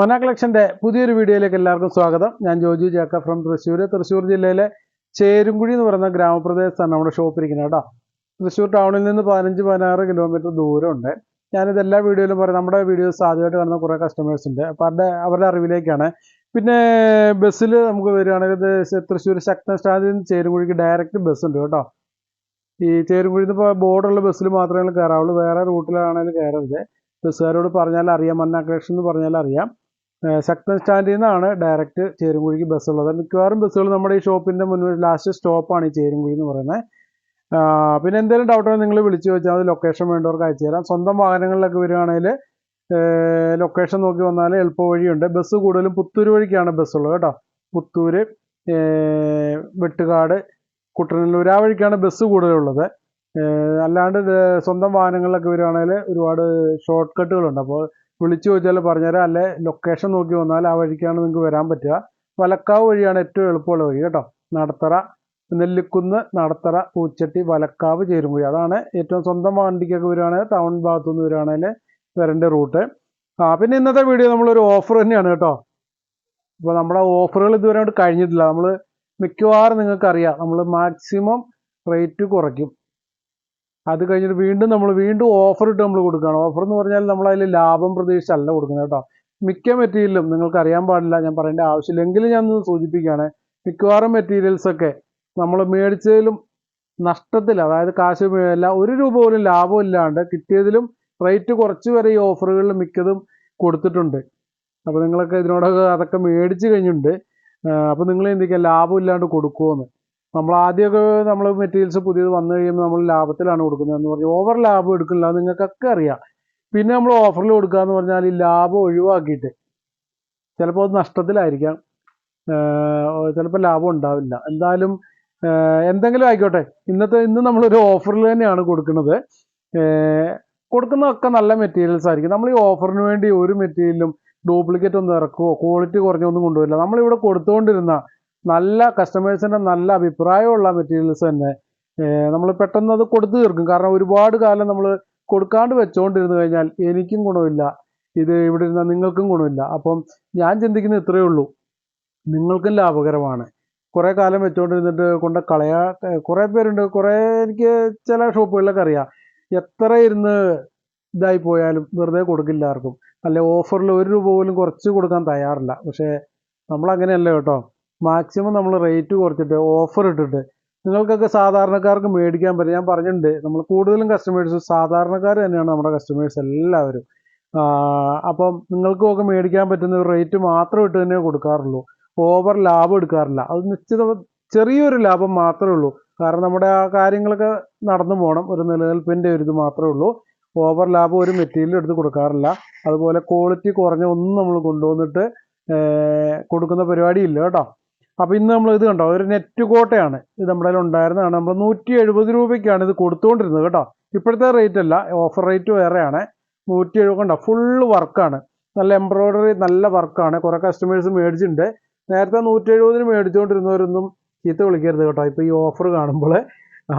മന കളക്ഷന്റെ പുതിയൊരു വീഡിയോയിലേക്ക് എല്ലാവർക്കും സ്വാഗതം. ഞാൻ ജോജു ജാക്ക ഫ്രം തൃശ്ശൂർ തൃശ്ശൂർ ജില്ലയിലെ ചേരുംകുഴി എന്ന് പറയുന്ന ഗ്രാമപ്രദേശത്താണ് നമ്മുടെ ഷോപ്പ് ഇരിക്കുന്നത് കേട്ടോ. തൃശ്ശൂർ ടൗണിൽ നിന്ന് പതിനഞ്ച് പതിനാറ് കിലോമീറ്റർ ദൂരമുണ്ട്. ഞാനിത് എല്ലാ വീഡിയോയിലും പറയാം. നമ്മുടെ വീഡിയോസ് ആദ്യമായിട്ട് കാണുന്ന കുറേ കസ്റ്റമേഴ്സ് ഉണ്ട്. അപ്പോൾ അവരുടെ അവരുടെ അറിവിലേക്കാണ്. പിന്നെ ബസ്സിൽ നമുക്ക് വരികയാണെങ്കിൽ തൃശ്ശൂർ ശക്തൻ സ്റ്റാൻഡിൽ നിന്ന് ചേരുംകുഴിക്ക് ഡയറക്റ്റ് ബസ് ഉണ്ട് കേട്ടോ. ഈ ചേരുംകുഴിയിൽ നിന്ന് ഇപ്പോൾ ബോർഡുള്ള ബസ്സിൽ മാത്രമേ കയറാവുള്ളൂ. വേറെ റൂട്ടിലാണെങ്കിലും കയറരുത്. ബസ്സുകാരോട് പറഞ്ഞാൽ അറിയാം. മന്ന കളക്ഷൻ എന്ന് പറഞ്ഞാൽ അറിയാം. ശക്തൻ സ്റ്റാൻഡിൽ നിന്നാണ് ഡയറക്റ്റ് ചേരുംകുഴിക്ക് ഉള്ളത്. മിക്കവാറും ബസ്സുകൾ നമ്മുടെ ഈ ഷോപ്പിന്റെ മുന്നിൽ ലാസ്റ്റ് സ്റ്റോപ്പാണ് ഈ ചേരുംകുഴി എന്ന് പറയുന്നത്. പിന്നെ എന്തെങ്കിലും ഡൗട്ട് ഉണ്ടെങ്കിൽ നിങ്ങൾ വിളിച്ചു വെച്ചാൽ മതി. ലൊക്കേഷൻ വേണ്ടവർക്ക് അയച്ചു തരാം. സ്വന്തം വാഹനങ്ങളിലൊക്കെ വരികയാണെങ്കിൽ ലൊക്കേഷൻ നോക്കി വന്നാൽ എളുപ്പ വഴിയുണ്ട്. ബസ് കൂടുതലും പുത്തൂര് വഴിക്കാണ് ബസ് ഉള്ളത് കേട്ടോ. പുത്തൂര് വെട്ടുകാട് കുട്ടനല്ലൂർ ആ വഴിക്കാണ് ബസ് കൂടുതലുള്ളത് അല്ലാണ്ട് സ്വന്തം വാഹനങ്ങളിലൊക്കെ വരികയാണെങ്കിൽ ഒരുപാട് ഷോർട്ട് കട്ടുകളുണ്ട് അപ്പോൾ വിളിച്ചു ചോദിച്ചാൽ പറഞ്ഞുതരാം. അല്ലെ ലൊക്കേഷൻ നോക്കി വന്നാൽ ആ വഴിക്കാണ് നിങ്ങൾക്ക് വരാൻ പറ്റുക. വലക്കാവ് വഴിയാണ് ഏറ്റവും എളുപ്പമുള്ള വഴി കേട്ടോ. നടത്തറ നെല്ലിക്കുന്ന് നടത്തറ പൂച്ചട്ടി വലക്കാവ് ചേരുംകുഴി അതാണ് ഏറ്റവും സ്വന്തം വണ്ടിക്കൊക്കെ വരികയാണെങ്കിൽ ടൗൺ ഭാഗത്തു നിന്ന് വരികയാണെങ്കിൽ വരേണ്ട റൂട്ട് ആ പിന്നെ ഇന്നത്തെ വീഡിയോ നമ്മളൊരു ഓഫർ തന്നെയാണ് കേട്ടോ. ഇപ്പോൾ നമ്മുടെ ഓഫറുകൾ ഇതുവരെ കഴിഞ്ഞിട്ടില്ല. നമ്മൾ മിക്കവാറും നിങ്ങൾക്കറിയാം. നമ്മൾ മാക്സിമം റേറ്റ് കുറയ്ക്കും. അത് കഴിഞ്ഞിട്ട് വീണ്ടും നമ്മൾ വീണ്ടും ഓഫർ ഇട്ട് നമ്മൾ കൊടുക്കുകയാണ്. ഓഫർ എന്ന് പറഞ്ഞാൽ നമ്മൾ അതിൽ ലാഭം പ്രതീക്ഷിച്ചല്ല കൊടുക്കുന്നത് കേട്ടോ. മിക്ക മെറ്റീരിയലും നിങ്ങൾക്ക് അറിയാൻ പാടില്ല ഞാൻ പറയേണ്ട ആവശ്യമില്ല എങ്കിലും ഞാൻ സൂചിപ്പിക്കുകയാണ്. മിക്കവാറും മെറ്റീരിയൽസൊക്കെ നമ്മൾ മേടിച്ചതിലും നഷ്ടത്തിൽ അതായത് കാശ് അല്ല ഒരു രൂപ പോലും ലാഭം ഇല്ലാണ്ട് കിട്ടിയതിലും റേറ്റ് കുറച്ച് വരെ ഈ ഓഫറുകളിൽ മിക്കതും കൊടുത്തിട്ടുണ്ട്. അപ്പോൾ നിങ്ങളൊക്കെ ഇതിനോടൊക്കെ അതൊക്കെ മേടിച്ച് കഴിഞ്ഞിട്ടുണ്ട്. അപ്പോൾ നിങ്ങൾ എന്തൊക്കെയാണ് ലാഭം ഇല്ലാണ്ട് കൊടുക്കുമോന്ന് നമ്മൾ ആദ്യമൊക്കെ നമ്മൾ മെറ്റീരിയൽസ് പുതിയത് വന്നു കഴിയുമ്പോൾ നമ്മൾ ലാഭത്തിലാണ് കൊടുക്കുന്നത് എന്ന് പറഞ്ഞാൽ ഓവർ ലാഭം എടുക്കില്ല നിങ്ങൾക്കൊക്കെ അറിയാം. പിന്നെ നമ്മൾ ഓഫറിൽ കൊടുക്കുക എന്ന് പറഞ്ഞാൽ ഈ ലാഭം ഒഴിവാക്കിയിട്ട് ചിലപ്പോൾ അത് നഷ്ടത്തിലായിരിക്കാം. ചിലപ്പോൾ ലാഭം ഉണ്ടാവില്ല. എന്തായാലും എന്തെങ്കിലും ആയിക്കോട്ടെ. ഇന്നത്തെ ഇന്ന് നമ്മളൊരു ഓഫറിൽ തന്നെയാണ് കൊടുക്കുന്നത്. കൊടുക്കുന്നതൊക്കെ നല്ല മെറ്റീരിയൽസ് ആയിരിക്കും. നമ്മൾ ഈ ഓഫറിന് വേണ്ടി ഒരു മെറ്റീരിയലും ഡ്യൂപ്ലിക്കേറ്റ് ഒന്നും ഇറക്കുമോ ക്വാളിറ്റി കുറഞ്ഞൊന്നും കൊണ്ടുവരില്ല. നമ്മളിവിടെ കൊടുത്തുകൊണ്ടിരുന്ന നല്ല കസ്റ്റമേഴ്സിന്റെ നല്ല അഭിപ്രായമുള്ള മെറ്റീരിയൽസ് തന്നെ നമ്മൾ പെട്ടെന്ന് അത് കൊടുത്തു തീർക്കും. കാരണം ഒരുപാട് കാലം നമ്മൾ കൊടുക്കാണ്ട് വെച്ചുകൊണ്ടിരുന്നു കഴിഞ്ഞാൽ എനിക്കും ഗുണമില്ല ഇത് ഇവിടെ ഇരുന്ന നിങ്ങൾക്കും ഗുണമില്ല. അപ്പം ഞാൻ ചിന്തിക്കുന്നത് ഇത്രയേ ഉള്ളൂ. നിങ്ങൾക്കും ലാഭകരമാണ്. കുറേ കാലം വെച്ചുകൊണ്ടിരുന്നിട്ട് കൊണ്ട് കളയാ കുറേ പേരുണ്ട്. കുറേ എനിക്ക് ചില ഷോപ്പുകളിലൊക്കെ അറിയാം. എത്ര ഇരുന്ന് ഇതായി പോയാലും വെറുതെ കൊടുക്കില്ല ആർക്കും. അല്ലെ ഓഫറിൽ ഒരു രൂപ പോലും കുറച്ച് കൊടുക്കാൻ തയ്യാറില്ല. പക്ഷേ നമ്മളങ്ങനെയല്ല കേട്ടോ. മാക്സിമം നമ്മൾ റേറ്റ് കുറച്ചിട്ട് ഓഫർ ഇട്ടിട്ട്. നിങ്ങൾക്കൊക്കെ സാധാരണക്കാർക്ക് മേടിക്കാൻ പറ്റും. ഞാൻ പറഞ്ഞിട്ടുണ്ട് നമ്മൾ കൂടുതലും കസ്റ്റമേഴ്സ് സാധാരണക്കാർ തന്നെയാണ് നമ്മുടെ കസ്റ്റമേഴ്സ് എല്ലാവരും. അപ്പം നിങ്ങൾക്കൊക്കെ മേടിക്കാൻ പറ്റുന്ന ഒരു റേറ്റ് മാത്രം ഇട്ട് തന്നെ കൊടുക്കാറുള്ളൂ. ഓവർ ലാഭം എടുക്കാറില്ല. അത് നിശ്ചിത ചെറിയൊരു ലാഭം മാത്രമേ ഉള്ളൂ. കാരണം നമ്മുടെ ആ കാര്യങ്ങളൊക്കെ നടന്നു പോകണം ഒരു നിലനിൽപ്പിന്റെ ഒരു ഇത് മാത്രമേ ഉള്ളൂ. ഓവർ ലാഭം ഒരു മെറ്റീരിയൽ എടുത്ത് കൊടുക്കാറില്ല. അതുപോലെ ക്വാളിറ്റി കുറഞ്ഞ ഒന്നും നമ്മൾ കൊണ്ടുവന്നിട്ട് കൊടുക്കുന്ന പരിപാടിയില്ല കേട്ടോ. അപ്പോൾ ഇന്ന് നമ്മൾ ഇത് കണ്ടോ? ഒരു നെറ്റ് കോട്ടയാണ് ഇത് നമ്മുടെ ഉണ്ടായിരുന്നതാണ്. നമ്മൾ നൂറ്റി എഴുപത് രൂപയ്ക്കാണ് ഇത് കൊടുത്തുകൊണ്ടിരുന്നത് കേട്ടോ. ഇപ്പോഴത്തെ റേറ്റ് അല്ല ഓഫർ റേറ്റ് വേറെയാണ്. നൂറ്റി എഴുപത് കണ്ടോ ഫുള്ള് വർക്കാണ് നല്ല എംബ്രോയ്ഡറി നല്ല വർക്കാണ് കുറേ കസ്റ്റമേഴ്സ് മേടിച്ചിട്ടുണ്ട്. നേരത്തെ നൂറ്റി എഴുപതിന് മേടിച്ചുകൊണ്ടിരുന്നവരൊന്നും ചീത്ത വിളിക്കരുത് കേട്ടോ. ഇപ്പോൾ ഈ ഓഫർ കാണുമ്പോൾ.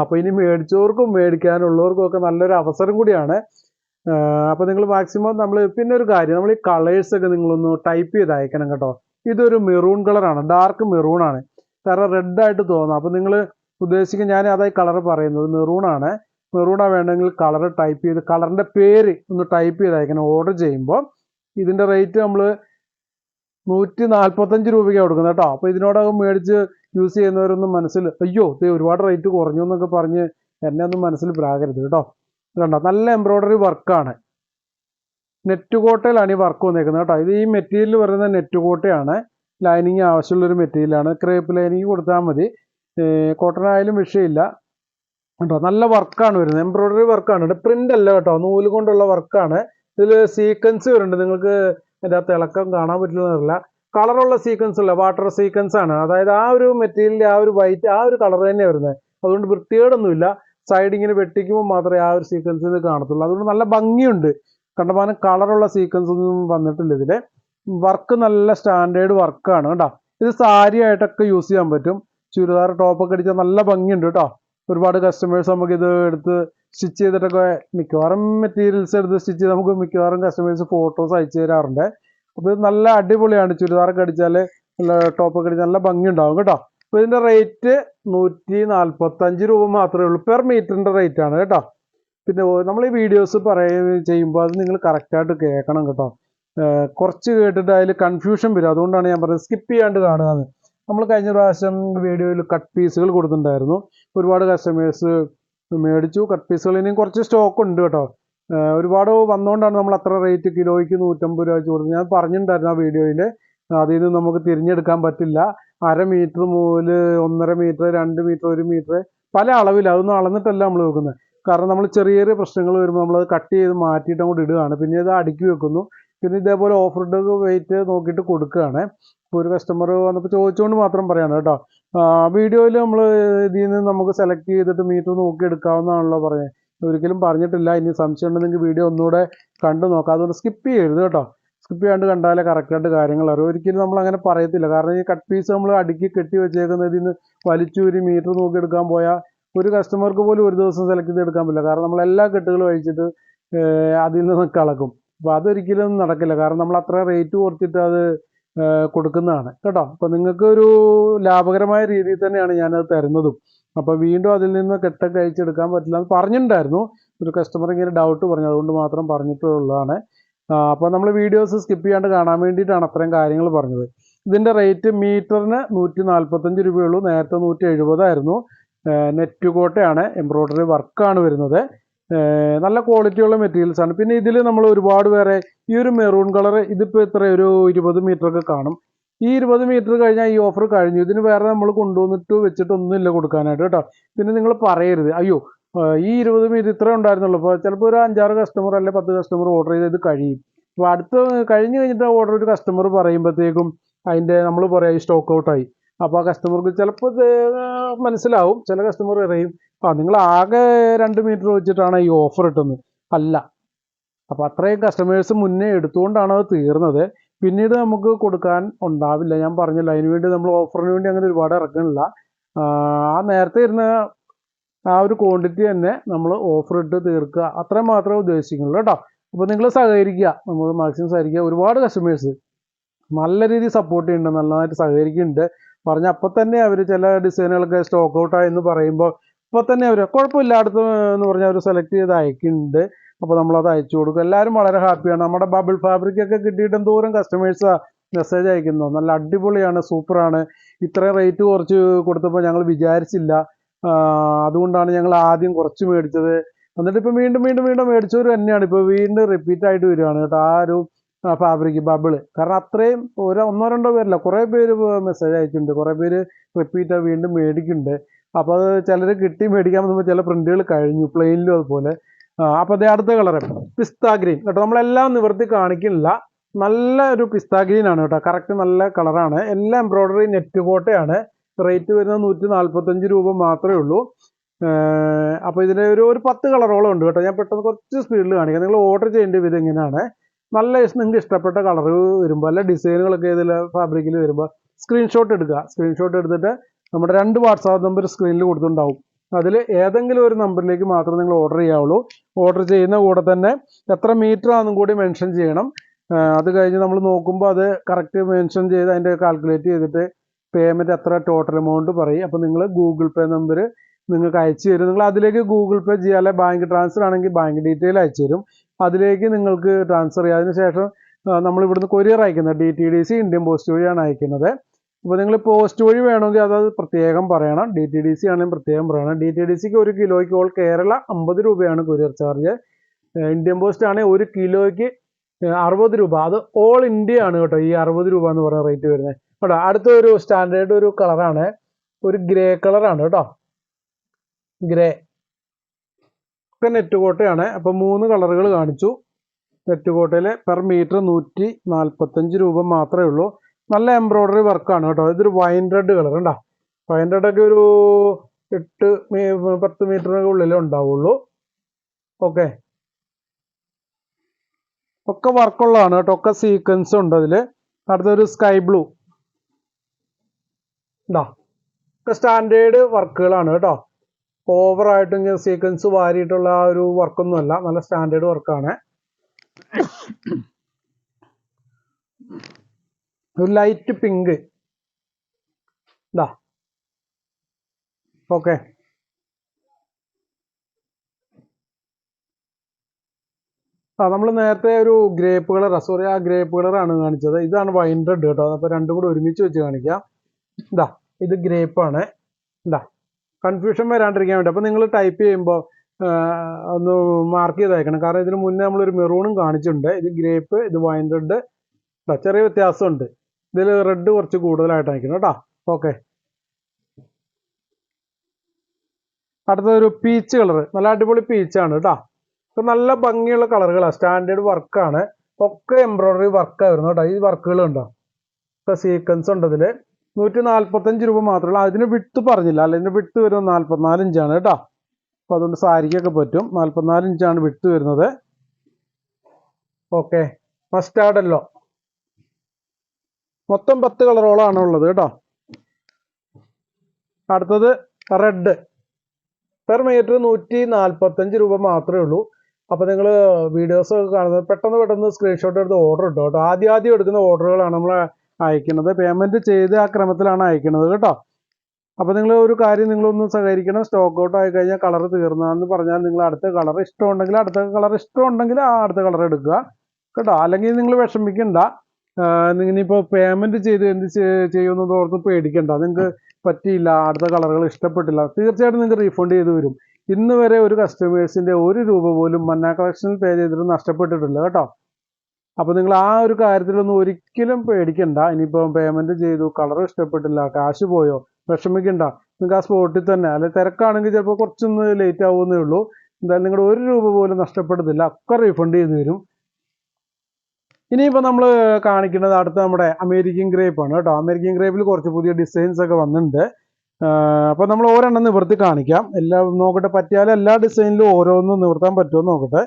അപ്പോൾ ഇനി മേടിച്ചവർക്കും മേടിക്കാനുള്ളവർക്കും ഒക്കെ നല്ലൊരു അവസരം കൂടിയാണ്. അപ്പോൾ നിങ്ങൾ മാക്സിമം നമ്മൾ പിന്നെ ഒരു കാര്യം നമ്മൾ ഈ കളേഴ്സൊക്കെ നിങ്ങളൊന്ന് ടൈപ്പ് ചെയ്ത് അയക്കണം കേട്ടോ. ഇതൊരു മെറൂൺ കളറാണ് ഡാർക്ക് മെറൂൺ ആണ്. കാരണം റെഡ് ആയിട്ട് തോന്നാം അപ്പോൾ നിങ്ങൾ ഉദ്ദേശിക്കുന്ന ഞാൻ അതായി കളർ പറയുന്നത്. മെറൂൺ ആണ്. മെറൂണാ വേണമെങ്കിൽ കളർ ടൈപ്പ് ചെയ്ത് കളറിന്റെ പേര് ഒന്ന് ടൈപ്പ് ചെയ്ത് അയക്കണം ഓർഡർ ചെയ്യുമ്പോൾ ഇതിന്റെ റേറ്റ് നമ്മൾ നൂറ്റി നാൽപ്പത്തഞ്ച് രൂപയ്ക്കാണ് കൊടുക്കുന്നത് കേട്ടോ. അപ്പോൾ ഇതിനോടകം മേടിച്ച് യൂസ് ചെയ്യുന്നവരൊന്നും മനസ്സിൽ അയ്യോ ദേ ഒരുപാട് റേറ്റ് കുറഞ്ഞു എന്നൊക്കെ പറഞ്ഞ് എന്നെ ഒന്നും മനസ്സിൽ പ്രാകരുത് കേട്ടോ. കണ്ടോ? നല്ല എംബ്രോയ്ഡറി വർക്കാണ് നെറ്റ് കോട്ടയിലാണ് ഈ വർക്ക് വന്നേക്കുന്നത് കേട്ടോ. ഇത് ഈ മെറ്റീരിയൽ വരുന്ന നെറ്റ് കോട്ടയാണ് ലൈനിങ് ആവശ്യമുള്ളൊരു മെറ്റീരിയലാണ് ക്രേപ്പ് ലൈനിങ് കൊടുത്താൽ മതി. കോട്ടൺ ആയാലും വിഷയമില്ല. കേട്ടോ നല്ല വർക്കാണ് വരുന്നത്. എംബ്രോയിഡറി വർക്കാണ് പ്രിന്റ് അല്ല കേട്ടോ. നൂൽ കൊണ്ടുള്ള വർക്കാണ് ഇതിൽ സീക്വൻസ് വരുന്നുണ്ട്. നിങ്ങൾക്ക് അതിന്റെ ആ തിളക്കം കാണാൻ പറ്റില്ലെന്നറിയില്ല കളറുള്ള സീക്വൻസ് അല്ല. വാട്ടർ സീക്വൻസ് ആണ്. അതായത് ആ ഒരു മെറ്റീരിയലിന്റെ ആ ഒരു വൈറ്റ് ആ ഒരു കളർ തന്നെ വരുന്നത്. അതുകൊണ്ട് വൃത്തികേടൊന്നുമില്ല. സൈഡ് വെട്ടിക്കുമ്പോൾ മാത്രമേ ആ ഒരു സീക്വൻസ് ഇത് കാണത്തുള്ളൂ. അതുകൊണ്ട് നല്ല ഭംഗിയുണ്ട്. കണ്ടമാനം കളറുള്ള സീക്വൻസ് ഒന്നും വന്നിട്ടില്ല ഇതിൽ വർക്ക് നല്ല സ്റ്റാൻഡേർഡ് വർക്കാണ് കേട്ടോ. ഇത് സാരി ആയിട്ടൊക്കെ യൂസ് ചെയ്യാൻ പറ്റും. ചുരിദാർ ടോപ്പൊക്കെ അടിച്ചാൽ നല്ല ഭംഗിയുണ്ട് കേട്ടോ. ഒരുപാട് കസ്റ്റമേഴ്സ് നമുക്ക് ഇത് എടുത്ത് സ്റ്റിച്ച് ചെയ്തിട്ടൊക്കെ മിക്കവാറും മെറ്റീരിയൽസ് എടുത്ത് സ്റ്റിച്ച് ചെയ്ത് നമുക്ക് മിക്കവാറും കസ്റ്റമേഴ്സ് ഫോട്ടോസ് അയച്ചു തരാറുണ്ട്. അപ്പോൾ ഇത് നല്ല അടിപൊളിയാണ്. ചുരിദാറൊക്കെ അടിച്ചാൽ നല്ല ടോപ്പൊക്കെ അടിച്ചാൽ നല്ല ഭംഗി ഉണ്ടാകും കേട്ടോ. അപ്പോൾ ഇതിന്റെ റേറ്റ് നൂറ്റി നാൽപ്പത്തഞ്ച് രൂപ മാത്രമേ ഉള്ളൂ. പെർ മീറ്ററിന്റെ റേറ്റാണ് കേട്ടോ. പിന്നെ നമ്മൾ ഈ വീഡിയോസ് പറയുക ചെയ്യുമ്പോൾ അത് നിങ്ങൾ കറക്റ്റായിട്ട് കേൾക്കണം കേട്ടോ. കുറച്ച് കേട്ടിട്ട് അതിൽ കൺഫ്യൂഷൻ വരും. അതുകൊണ്ടാണ് ഞാൻ പറഞ്ഞത് സ്കിപ്പ് ചെയ്യാണ്ട് കാണുകയെന്ന് നമ്മൾ കഴിഞ്ഞ പ്രാവശ്യം വീഡിയോയിൽ കട്ട് പീസുകൾ കൊടുത്തിട്ടുണ്ടായിരുന്നു. ഒരുപാട് കസ്റ്റമേഴ്സ് മേടിച്ചു. കട്ട് പീസുകൾ ഇനിയും കുറച്ച് സ്റ്റോക്ക് ഉണ്ട് കേട്ടോ. ഒരുപാട് വന്നുകൊണ്ടാണ് നമ്മൾ അത്ര റേറ്റ് കിലോയ്ക്ക് നൂറ്റമ്പത് രൂപ വെച്ച് കൊടുത്തത്. ഞാൻ പറഞ്ഞിട്ടുണ്ടായിരുന്നു ആ വീഡിയോയിൽ അതിൽ നിന്ന് നമുക്ക് തിരിഞ്ഞെടുക്കാൻ പറ്റില്ല. അര മീറ്റർ മുതൽ ഒന്നര മീറ്റർ രണ്ട് മീറ്റർ ഒരു മീറ്റർ പല അളവിൽ അതൊന്നും അളന്നിട്ടല്ല നമ്മൾ വെക്കുന്നത് കാരണം നമ്മൾ ചെറിയ ചെറിയ പ്രശ്നങ്ങൾ വരുമ്പോൾ നമ്മൾ അത് കട്ട് ചെയ്ത് മാറ്റിയിട്ട് അങ്ങോട്ട് ഇടുകയാണ്. പിന്നെ ഇത് അടുക്കി വെക്കുന്നു. പിന്നെ ഇതേപോലെ ഓഫർ ഇട്ട് വെയിറ്റ് നോക്കിയിട്ട് കൊടുക്കുകയാണ്. ഇപ്പോൾ ഒരു കസ്റ്റമർ വന്നപ്പോൾ ചോദിച്ചുകൊണ്ട് മാത്രം പറയാണ് കേട്ടോ. വീഡിയോയിൽ നമ്മൾ ഇതിൽ നിന്ന് നമുക്ക് സെലക്ട് ചെയ്തിട്ട് മീറ്റർ നോക്കി എടുക്കാവുന്നതാണല്ലോ പറഞ്ഞത് ഒരിക്കലും പറഞ്ഞിട്ടില്ല. ഇനി സംശയം ഉണ്ടെങ്കിൽ വീഡിയോ ഒന്നുകൂടെ കണ്ടു നോക്കാം. അതുകൊണ്ട് സ്കിപ്പ് ചെയ്യരുത് കേട്ടോ. സ്കിപ്പ് ചെയ്യാണ്ട് കണ്ടാലേ കറക്റ്റായിട്ട് കാര്യങ്ങൾ അറിയും. ഒരിക്കലും നമ്മൾ അങ്ങനെ പറയത്തില്ല. കാരണം ഈ കട്ട് പീസ് നമ്മൾ അടുക്കി കെട്ടി വെച്ചേക്കുന്നതിൽ നിന്ന് വലിച്ചൂരി മീറ്റർ നോക്കി എടുക്കാൻ പോയാൽ ഒരു കസ്റ്റമർക്ക് പോലും ഒരു ദിവസം സെലക്ട് ചെയ്ത് എടുക്കാൻ പറ്റില്ല. കാരണം നമ്മൾ എല്ലാ കെട്ടുകളും അഴിച്ചിട്ട് അതിൽ നിന്ന് കളക്കും. അപ്പോൾ അതൊരിക്കലും നടക്കില്ല. കാരണം നമ്മൾ അത്ര റേറ്റ് കുറച്ചിട്ട് അത് കൊടുക്കുന്നതാണ്. കേട്ടോ? അപ്പോൾ നിങ്ങൾക്ക് ഒരു ലാഭകരമായ രീതിയിൽ തന്നെയാണ് ഞാനത് തരുന്നതും. അപ്പോൾ വീണ്ടും അതിൽ നിന്ന് കെട്ടൊക്കെ അഴിച്ചെടുക്കാൻ പറ്റില്ല എന്ന് പറഞ്ഞിട്ടുണ്ടായിരുന്നു. ഒരു കസ്റ്റമർ ഇങ്ങനെ ഡൗട്ട് പറഞ്ഞു. അതുകൊണ്ട് മാത്രം പറഞ്ഞിട്ടുള്ളതാണ്. അപ്പോൾ നമ്മൾ വീഡിയോസ് സ്കിപ്പ് ചെയ്യാണ്ട് കാണാൻ വേണ്ടിയിട്ടാണ് അത്രയും കാര്യങ്ങൾ പറഞ്ഞത്. ഇതിന്റെ റേറ്റ് മീറ്ററിന് നൂറ്റി നാൽപ്പത്തഞ്ച് രൂപയുള്ളൂ നേരത്തെ നൂറ്റി എഴുപതായിരുന്നു നെറ്റ് കോട്ടയാണ് എംബ്രോയ്ഡറി വർക്കാണ് വരുന്നത്. നല്ല ക്വാളിറ്റിയുള്ള മെറ്റീരിയൽസ് ആണ്. പിന്നെ ഇതിൽ നമ്മൾ ഒരുപാട് പേരെ ഈ ഒരു മെറൂൺ കളർ ഇതിപ്പോൾ എത്ര? ഒരു ഇരുപത് ഒക്കെ കാണും. ഈ ഇരുപത് മീറ്റർ കഴിഞ്ഞാൽ ഈ ഓഫർ കഴിഞ്ഞു. ഇതിന് വേറെ നമ്മൾ കൊണ്ടുവന്നിട്ട് വെച്ചിട്ടൊന്നുമില്ല കൊടുക്കാനായിട്ട് കേട്ടോ. പിന്നെ നിങ്ങൾ പറയരുത്. അയ്യോ ഈ ഇരുപത് മീറ്റർ ഇത്രേ ഉണ്ടായിരുന്നുള്ളൂ. അപ്പോൾ ചിലപ്പോൾ ഒരു അഞ്ചാറ് കസ്റ്റമർ അല്ലെങ്കിൽ പത്ത് കസ്റ്റമർ ഓർഡർ ചെയ്ത് കഴിയും. അപ്പോൾ അടുത്ത കഴിഞ്ഞ് കഴിഞ്ഞിട്ട് ഓർഡർ ഒരു കസ്റ്റമർ പറയുമ്പോഴത്തേക്കും അതിന്റെ നമ്മൾ പറയാം സ്റ്റോക്ക് ഔട്ടായി അപ്പോൾ ആ കസ്റ്റമർക്ക് ചിലപ്പോൾ മനസ്സിലാവും. ചില കസ്റ്റമർ പറയും ആ നിങ്ങൾ ആകെ രണ്ട് മീറ്റർ വെച്ചിട്ടാണ് ഈ ഓഫർ ഇട്ടുന്നത് അല്ല. അപ്പോൾ അത്രയും കസ്റ്റമേഴ്സ് മുന്നേ എടുത്തുകൊണ്ടാണ് അത് തീർന്നത്. പിന്നീട് നമുക്ക് കൊടുക്കാൻ ഉണ്ടാവില്ല. ഞാൻ പറഞ്ഞില്ല അതിന് വേണ്ടി നമ്മൾ ഓഫറിന് വേണ്ടി അങ്ങനെ ഒരുപാട് ഇറക്കണില്ല. ആ നേരത്തെ ഇരുന്ന ആ ഒരു ക്വാണ്ടിറ്റി തന്നെ നമ്മൾ ഓഫർ ഇട്ട് തീർക്കുക. അത്രയും മാത്രമേ ഉദ്ദേശിക്കുന്നുള്ളൂ കേട്ടോ. അപ്പോൾ നിങ്ങൾ സഹകരിക്കുക. നമ്മൾ മാക്സിമം സഹകരിക്കുക. ഒരുപാട് കസ്റ്റമേഴ്സ് നല്ല രീതിയിൽ സപ്പോർട്ട് ചെയ്യുന്നുണ്ട് നല്ലതായിട്ട് സഹകരിക്കുന്നുണ്ട്. പറഞ്ഞ അപ്പം തന്നെ അവർ ചില ഡിസൈനുകളൊക്കെ സ്റ്റോക്ക് ഔട്ടായി എന്ന് പറയുമ്പോൾ അപ്പോൾ തന്നെ അവർ കുഴപ്പമില്ല അടുത്ത് എന്ന് പറഞ്ഞാൽ അവർ സെലക്ട് ചെയ്ത് അയക്കുന്നുണ്ട്. അപ്പോൾ അത് അയച്ചു കൊടുക്കും. എല്ലാവരും വളരെ ഹാപ്പിയാണ് നമ്മുടെ ബബിൾ ഫാബ്രിക് ഒക്കെ കിട്ടിയിട്ട് എന്തോരം കസ്റ്റമേഴ്സ് മെസ്സേജ് അയക്കുന്നു. നല്ല അടിപൊളിയാണ് സൂപ്പറാണ് ഇത്രയും റേറ്റ് കുറച്ച് കൊടുത്തപ്പോൾ ഞങ്ങൾ വിചാരിച്ചില്ല. അതുകൊണ്ടാണ് ഞങ്ങൾ ആദ്യം കുറച്ച് മേടിച്ചത്. എന്നിട്ട് ഇപ്പോൾ വീണ്ടും വീണ്ടും വീണ്ടും മേടിച്ചവർ തന്നെയാണ്. ഇപ്പോൾ വീണ്ടും റിപ്പീറ്റ് ആയിട്ട് വരികയാണ് കേട്ടോ. ആ ഒരു ഫാബ്രിക് ബബിൾ കാരണം അത്രയും ഒരു ഒന്നോ രണ്ടോ പേരല്ല. കുറേ പേര് മെസ്സേജ് അയച്ചിട്ടുണ്ട്. കുറേ പേര് റിപ്പീറ്റ് വീണ്ടും മേടിക്കുന്നുണ്ട്. അപ്പോൾ അത് ചിലർ കിട്ടി മേടിക്കാൻ പറ്റുമ്പോൾ ചില പ്രിന്റുകൾ കഴിഞ്ഞു. പ്ലെയിനിലും അതുപോലെ. അപ്പോൾ അതേ അടുത്ത കളർ പിസ്ത ഗ്രീൻ കേട്ടോ നമ്മളെല്ലാം നിവർത്തി കാണിക്കുന്നില്ല. നല്ല ഒരു പിസ്ത ഗ്രീൻ ആണ് കേട്ടോ. കറക്റ്റ് നല്ല കളറാണ് എല്ലാം എംബ്രോയ്ഡറി നെറ്റ് കോട്ടയാണ്. റേറ്റ് വരുന്നത് നൂറ്റി നാൽപ്പത്തഞ്ച് രൂപ മാത്രമേ ഉള്ളൂ. അപ്പോൾ ഇതിന് ഒരു ഒരു പത്ത് കളറോളം ഉണ്ട് കേട്ടോ. ഞാൻ പെട്ടെന്ന് കുറച്ച് സ്പീഡിൽ കാണിക്കാം. നിങ്ങൾ ഓർഡർ ചെയ്യേണ്ട വിധം ഇങ്ങനെയാണ്. നല്ല നിങ്ങൾക്ക് ഇഷ്ടപ്പെട്ട കളർ വരുമ്പോൾ അല്ല ഡിസൈനുകളൊക്കെ ഇതിൽ ഫാബ്രിക്കിൽ വരുമ്പോൾ സ്ക്രീൻഷോട്ട് എടുക്കുക. സ്ക്രീൻഷോട്ട് എടുത്തിട്ട് നമ്മുടെ രണ്ട് വാട്സാപ്പ് നമ്പർ സ്ക്രീനിൽ കൊടുത്തിട്ടുണ്ടാവും. അതിൽ ഏതെങ്കിലും ഒരു നമ്പറിലേക്ക് മാത്രമേ നിങ്ങൾ ഓർഡർ ചെയ്യാവുള്ളൂ. ഓർഡർ ചെയ്യുന്ന കൂടെ തന്നെ എത്ര മീറ്റർ ആണെന്നും കൂടി മെൻഷൻ ചെയ്യണം. അത് കഴിഞ്ഞ് നമ്മൾ നോക്കുമ്പോൾ അത് കറക്റ്റ് മെൻഷൻ ചെയ്ത് അതിന്റെ കാൽക്കുലേറ്റ് ചെയ്തിട്ട് പേയ്മെന്റ് എത്ര ടോട്ടൽ എമൗണ്ട് പറയും. അപ്പോൾ നിങ്ങൾ ഗൂഗിൾ പേ നമ്പർ നിങ്ങൾക്ക് അയച്ചു തരും. നിങ്ങൾ അതിലേക്ക് ഗൂഗിൾ പേ ചെയ്യുക അല്ലെങ്കിൽ ബാങ്ക് ട്രാൻസ്ഫർ ആണെങ്കിൽ ബാങ്ക് ഡീറ്റെയിൽ അയച്ചു തരും. അതിലേക്ക് നിങ്ങൾക്ക് ട്രാൻസ്ഫർ ചെയ്യാം. അതിനുശേഷം നമ്മൾ ഇവിടുന്ന് കൊറിയർ അയക്കുന്നത്. D T D C Indian post വഴിയാണ് അയക്കുന്നത്. അപ്പോൾ നിങ്ങൾ പോസ്റ്റ് വഴി വേണമെങ്കിൽ അത് പ്രത്യേകം പറയണം. ഡി ടി ഡി സി ആണെങ്കിൽ പ്രത്യേകം പറയണം. ഡി ടി ഡി സിക്ക് ഒരു കിലോയ്ക്ക് ഓൾ കേരള അമ്പത് രൂപയാണ് കൊറിയർ ചാർജ് ഇന്ത്യൻ പോസ്റ്റ് ആണെങ്കിൽ ഒരു കിലോയ്ക്ക് അറുപത് രൂപ. അത് ഓൾ ഇന്ത്യ ആണ് കേട്ടോ ഈ അറുപത് രൂപ എന്ന് പറയുന്ന റേറ്റ് വരുന്നത്. കേട്ടോ അടുത്തൊരു സ്റ്റാൻഡേർഡ് ഒരു കളറാണ് ഒരു ഗ്രേ കളറാണ് കേട്ടോ. ഗ്രേ ഒക്കെ നെറ്റ് കോട്ടയാണ്. അപ്പോൾ മൂന്ന് കളറുകൾ കാണിച്ചു. നെറ്റ് കോട്ടയിൽ പെർ മീറ്റർ നൂറ്റി നാൽപ്പത്തഞ്ച് രൂപ മാത്രമേ ഉള്ളൂ. നല്ല എംബ്രോയ്ഡറി വർക്കാണ് കേട്ടോ. ഇതൊരു വൈൻ റെഡ് കളർ ഉണ്ടോ? വൈൻ റെഡ് ഒക്കെ ഒരു എട്ട് മീ- പത്ത് മീറ്ററിനൊക്കെ ഉള്ളിലേ ഉണ്ടാവുള്ളൂ. ഓക്കെ ഒക്കെ വർക്കുള്ളതാണ് കേട്ടോ. ഒക്കെ സീക്വൻസ് ഉണ്ട് അതിൽ അടുത്തൊരു സ്കൈ ബ്ലൂ ഇതാ. ഒക്കെ സ്റ്റാൻഡേർഡ് വർക്കുകളാണ് കേട്ടോ. ഓവറായിട്ട് ഇങ്ങനെ സീക്വൻസ് വാരിയിട്ടുള്ള ആ ഒരു വർക്കൊന്നുമല്ല നല്ല സ്റ്റാൻഡേർഡ് വർക്കാണ് ഒരു ലൈറ്റ് പിങ്ക് ഇതാ. ഓക്കെ ആ നമ്മൾ നേരത്തെ ഒരു ഗ്രേപ്പ് കളർ സോറി ആ ഗ്രേപ്പ് കളറാണ് കാണിച്ചത്. ഇതാണ് വൈൻ റെഡ് കേട്ടോ. അപ്പോൾ രണ്ടും കൂടെ ഒരുമിച്ച് വെച്ച് കാണിക്കാം. ഇതാ ഇത് ഗ്രേപ്പ് ആണ്. ഇതാ. കൺഫ്യൂഷൻ വരാണ്ടിരിക്കാൻ വേണ്ടി. അപ്പോൾ നിങ്ങൾ ടൈപ്പ് ചെയ്യുമ്പോൾ ഒന്ന് മാർക്ക് ചെയ്ത് അയക്കണം കാരണം ഇതിന് മുന്നേ നമ്മളൊരു മെറൂണും കാണിച്ചിട്ടുണ്ട്. ഇത് ഗ്രേപ്പ് ഇത് വൈൻ റെഡ് ചെറിയ വ്യത്യാസമുണ്ട്. ഇതിൽ റെഡ് കുറച്ച് കൂടുതലായിട്ട് അയക്കണം കേട്ടോ. ഓക്കെ അടുത്തൊരു പീച്ച് കളർ നല്ല അടിപൊളി പീച്ചാണ് കേട്ടോ. ഇപ്പം നല്ല ഭംഗിയുള്ള കളറുകളാണ് സ്റ്റാൻഡേർഡ് വർക്കാണ് ഒക്കെ എംബ്രോയിഡറി വർക്കാണ് വരുന്നത് കേട്ടോ. ഈ വർക്കുകൾ ഉണ്ടോ ഒക്കെ സീക്വൻസ് ഉണ്ട് ഇതിൽ നൂറ്റി നാൽപ്പത്തഞ്ച് രൂപ മാത്രമേ ഉള്ളൂ. അതിന് വിട്ട് പറഞ്ഞില്ല. അല്ല ഇതിന് വിട്ട് വരുന്നത് നാൽപ്പത്തിനാല് ഇഞ്ചാണ് കേട്ടോ. അപ്പോൾ അതുകൊണ്ട് സാരിക്കൊക്കെ പറ്റും. നാൽപ്പത്തിനാല് ഇഞ്ചാണ് വിട്ട് വരുന്നത്. ഓക്കെ. മസ്റ്റാർഡല്ലോ മൊത്തം പത്ത് കളറോളാണ് ഉള്ളത് കേട്ടോ. അടുത്തത് റെഡ് പെർ മീറ്റർ നൂറ്റി നാൽപ്പത്തഞ്ച് രൂപ മാത്രമേ ഉള്ളൂ. അപ്പോൾ നിങ്ങൾ വീഡിയോസ് ഒക്കെ കാണുന്നത് പെട്ടെന്ന് പെട്ടെന്ന് സ്ക്രീൻഷോട്ട് എടുത്ത് ഓർഡർ ഇട്ടോ. കേട്ടോ ആദ്യം ആദ്യം എടുക്കുന്ന ഓർഡറുകളാണ് നമ്മൾ അയക്കുന്നത്. പേയ്മെന്റ് ചെയ്ത് ആ ക്രമത്തിലാണ് അയക്കുന്നത് കേട്ടോ. അപ്പോൾ നിങ്ങൾ ഒരു കാര്യം നിങ്ങളൊന്ന് സഹകരിക്കണം. സ്റ്റോക്ക് ഔട്ട് ആയി കഴിഞ്ഞാൽ കളർ തീർന്നതെന്ന് പറഞ്ഞാൽ നിങ്ങൾ അടുത്ത കളർ ഇഷ്ടമുണ്ടെങ്കിൽ അടുത്ത കളർ ഇഷ്ടമുണ്ടെങ്കിൽ ആ അടുത്ത കളർ എടുക്കുക കേട്ടോ. അല്ലെങ്കിൽ നിങ്ങൾ വിഷമിക്കണ്ട. ഇനിയിപ്പോൾ പേയ്മെന്റ് ചെയ്ത് എന്ത് ചെയ്യുമെന്ന് ഓർത്ത് പേടിക്കണ്ട. നിങ്ങൾക്ക് പറ്റിയില്ല അടുത്ത കളറുകൾ ഇഷ്ടപ്പെട്ടില്ല. തീർച്ചയായിട്ടും നിങ്ങൾക്ക് റീഫണ്ട് ചെയ്ത് വരും. ഇന്ന് വരെ ഒരു കസ്റ്റമേഴ്സിന്റെ ഒരു രൂപ പോലും മന്ന കളക്ഷനിൽ പേ ചെയ്തിട്ട് നഷ്ടപ്പെട്ടിട്ടില്ല കേട്ടോ. അപ്പോൾ നിങ്ങൾ ആ ഒരു കാര്യത്തിലൊന്നും ഒരിക്കലും പേടിക്കണ്ട. ഇനിയിപ്പോൾ പേയ്മെന്റ് ചെയ്തു കളർ ഇഷ്ടപ്പെട്ടില്ല കാശ് പോയോ വിഷമിക്കണ്ട. നിങ്ങൾക്ക് ആ സ്പോട്ടിൽ തന്നെ അല്ലെ തിരക്കാണെങ്കിൽ ചിലപ്പോൾ കുറച്ചൊന്ന് ലേറ്റ് ആവുമെന്നേ ഉള്ളൂ. എന്തായാലും നിങ്ങളുടെ ഒരു രൂപ പോലും നഷ്ടപ്പെടുന്നില്ല. ഒക്കെ റീഫണ്ട് ചെയ്ത് തരും. ഇനിയിപ്പോൾ നമ്മൾ കാണിക്കുന്നത് അടുത്ത നമ്മുടെ അമേരിക്കൻ ഗ്രേപ്പ് ആണ് കേട്ടോ. അമേരിക്കൻ ഗ്രേപ്പിൽ കുറച്ച് പുതിയ ഡിസൈൻസ് ഒക്കെ വന്നിട്ടുണ്ട്. അപ്പോൾ നമ്മൾ ഓരോണ്ണം നിവർത്തി കാണിക്കാം. എല്ലാം നോക്കട്ടെ പറ്റിയാലും എല്ലാ ഡിസൈനിലും ഓരോന്നും നിവർത്താൻ പറ്റുമോ നോക്കട്ടെ.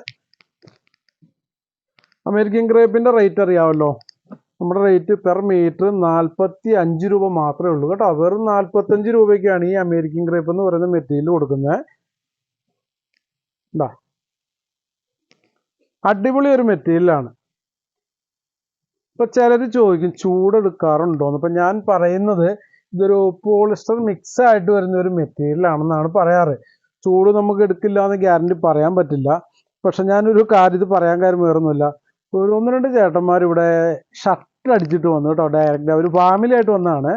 അമേരിക്കൻ ഗ്രേപ്പിന്റെ റേറ്റ് അറിയാമല്ലോ. നമ്മുടെ റേറ്റ് പെർ മീറ്റർ നാൽപ്പത്തി അഞ്ച് രൂപ മാത്രമേ ഉള്ളൂ കേട്ടോ. വെറും നാൽപ്പത്തഞ്ച് രൂപയ്ക്കാണ് ഈ അമേരിക്കൻ ഗ്രേപ്പ് എന്ന് പറയുന്ന മെറ്റീരിയൽ കൊടുക്കുന്നത്. എന്താ അടിപൊളി ഒരു മെറ്റീരിയലാണ് ഇപ്പൊ ചിലർ ചോദിക്കും ചൂടെടുക്കാറുണ്ടോയെന്ന് അപ്പൊ ഞാൻ പറയുന്നത് ഇതൊരു പോളിസ്റ്റർ മിക്സ് ആയിട്ട് വരുന്ന ഒരു മെറ്റീരിയൽ ആണെന്നാണ് പറയാറ്. ചൂട് നമുക്ക് എടുക്കില്ല എന്ന് ഗ്യാരണ്ടി പറയാൻ പറ്റില്ല. പക്ഷെ ഞാനൊരു കാര്യം ഇത് പറയാൻ കാര്യം വേറൊന്നുമില്ല. ഒരു ഒന്ന് രണ്ട് ചേട്ടന്മാർ ഇവിടെ ഷർട്ട് അടിച്ചിട്ട് വന്നു കേട്ടോ ഡയറക്റ്റ് അവർ ഫാമിലി ആയിട്ട് വന്നതാണ്